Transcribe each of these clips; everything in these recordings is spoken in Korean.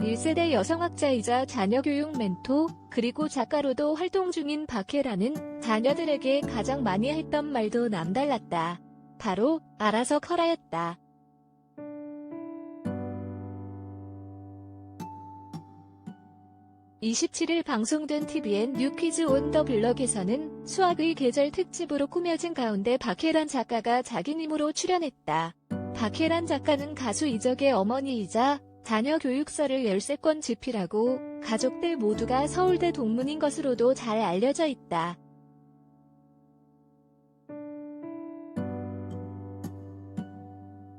1세대 여성학자이자 자녀교육 멘토, 그리고 작가로도 활동 중인 박혜라는 자녀들에게 가장 많이 했던 말도 남달랐다. 바로 알아서 커라였다. 27일 방송된 TVN 뉴퀴즈 온 더 블럭에서는 수학의 계절 특집으로 꾸며진 가운데 박혜란 작가가 자기님으로 출연했다. 박혜란 작가는 가수 이적의 어머니이자 자녀 교육서를 13권 집필하고 가족들 모두가 서울대 동문인 것으로도 잘 알려져 있다.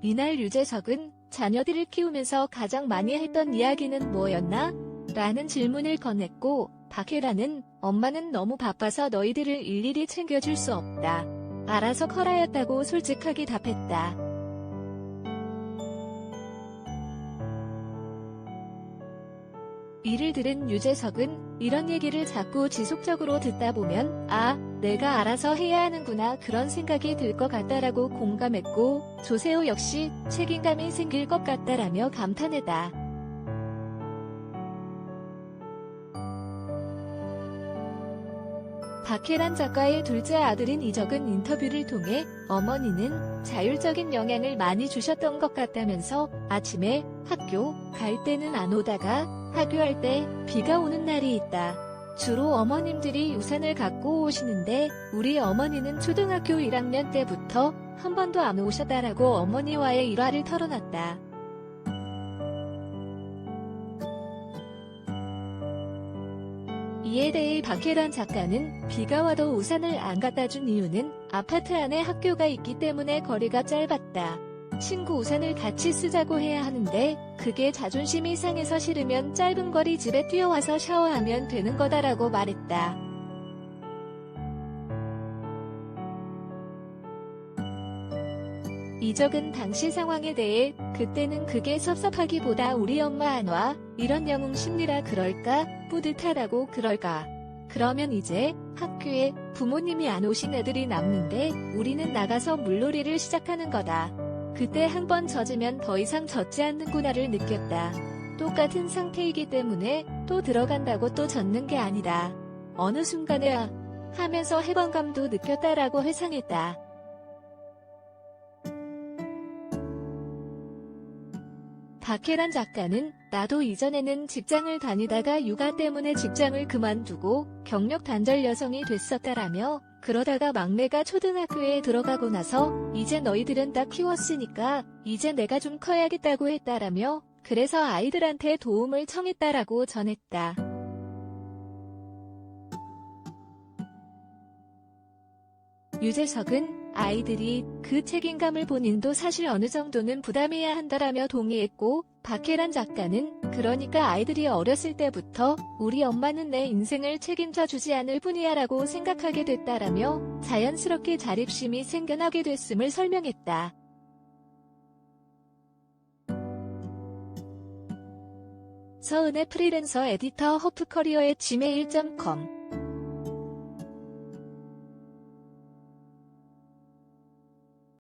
이날 유재석은 자녀들을 키우면서 가장 많이 했던 이야기는 뭐였나? 라는 질문을 건넸고 박혜라는 엄마는 너무 바빠서 너희들을 일일이 챙겨줄 수 없다. 알아서 커라였다고 솔직하게 답했다. 이를 들은 유재석은 이런 얘기를 자꾸 지속적으로 듣다 보면 아, 내가 알아서 해야 하는구나 그런 생각이 들 것 같다라고 공감했고 조세호 역시 책임감이 생길 것 같다라며 감탄했다. 박혜란 작가의 둘째 아들인 이적은 인터뷰를 통해 어머니는 자율적인 영향을 많이 주셨던 것 같다면서 아침에 학교 갈 때는 안 오다가 하교할 때 비가 오는 날이 있다. 주로 어머님들이 우산을 갖고 오시는데 우리 어머니는 초등학교 1학년 때부터 한 번도 안 오셨다라고 어머니와의 일화를 털어놨다. 이에 대해 박혜란 작가는 비가 와도 우산을 안 갖다 준 이유는 아파트 안에 학교가 있기 때문에 거리가 짧았다. 친구 우산을 같이 쓰자고 해야 하는데 그게 자존심이 상해서 싫으면 짧은 거리 집에 뛰어와서 샤워하면 되는 거다라고 말했다. 이적은 당시 상황에 대해 그때는 그게 섭섭하기보다 우리 엄마 안 와? 이런 영웅 심리라 그럴까? 뿌듯하다고 그럴까? 그러면 이제 학교에 부모님이 안 오신 애들이 남는데 우리는 나가서 물놀이를 시작하는 거다. 그때 한 번 젖으면 더 이상 젖지 않는구나를 느꼈다. 똑같은 상태이기 때문에 또 들어간다고 또 젖는 게 아니다. 어느 순간에 아 하면서 해방감도 느꼈다라고 회상했다. 박혜란 작가는 나도 이전에는 직장을 다니다가 육아 때문에 직장을 그만두고 경력 단절 여성이 됐었다라며 그러다가 막내가 초등학교에 들어가고 나서 이제 너희들은 다 키웠으니까 이제 내가 좀 커야겠다고 했다라며 그래서 아이들한테 도움을 청했다라고 전했다. 유재석은 아이들이 그 책임감을 본인도 사실 어느 정도는 부담해야 한다라며 동의했고 박혜란 작가는 그러니까 아이들이 어렸을 때부터 우리 엄마는 내 인생을 책임져 주지 않을 뿐이야 라고 생각하게 됐다라며 자연스럽게 자립심이 생겨나게 됐음을 설명했다. 서은의 프리랜서 에디터 허프커리어의 gmail.com